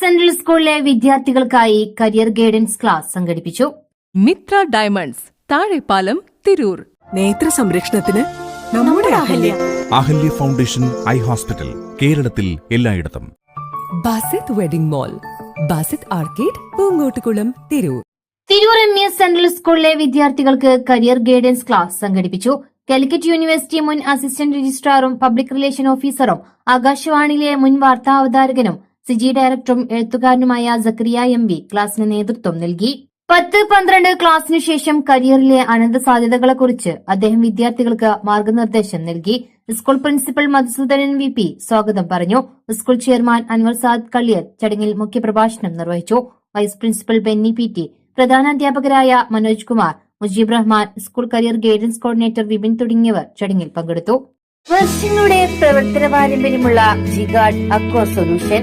Central സ്കൂളിലെ വിദ്യാർത്ഥികൾക്കായി career guidance class സംഘടിപ്പിച്ചു. മിത്ര ഡയമണ്ട്സ് താഴെപ്പാലം തിരൂർ. നേത്ര സംരക്ഷണത്തിന് നമ്മുടെ Ahalya. Ahalya. Foundation eye hospital കേരളത്തിൽ എല്ലായിടത്തും. Basith wedding mall Basith arcade Poongottukulam Tirur. Tirur M S central സ്കൂളിലെ വിദ്യാർത്ഥികൾക്ക് കരിയർ ഗൈഡൻസ് ക്ലാസ് സംഘടിപ്പിച്ചു. കാലിക്കറ്റ് യൂണിവേഴ്സിറ്റി മുൻ അസിസ്റ്റന്റ് രജിസ്ട്രാറും പബ്ലിക് റിലേഷൻ ഓഫീസറും ആകാശവാണിയിലെ മുൻ വാർത്താ അവതാരകനും സിജി ഡയറക്ടറും എഴുത്തുകാരനുമായ സക്രിയ എം വി ക്ലാസിന് നേതൃത്വം നൽകി. പത്ത് പന്ത്രണ്ട് ക്ലാസ്സിനു ശേഷം കരിയറിലെ അനന്ത സാധ്യതകളെക്കുറിച്ച് അദ്ദേഹം വിദ്യാർത്ഥികൾക്ക് മാർഗനിർദ്ദേശം നൽകി. School principal Madhusoodanan V P സ്വാഗതം പറഞ്ഞു. സ്കൂൾ ചെയർമാൻ അൻവർ സാദ് കള്ളിയർ ചടങ്ങിൽ മുഖ്യപ്രഭാഷണം നിർവഹിച്ചു. Vice principal Benny P T പ്രധാനാധ്യാപകരായ Manoj Kumar Mujeeb Rahman school career guidance coordinator Vipin തുടങ്ങിയവർ ചടങ്ങിൽ പങ്കെടുത്തു. വർഷങ്ങളുടെ പ്രവർത്തന പാരമ്പര്യമുള്ള ജിഗാഡ് അക്വ സൊല്യൂഷൻ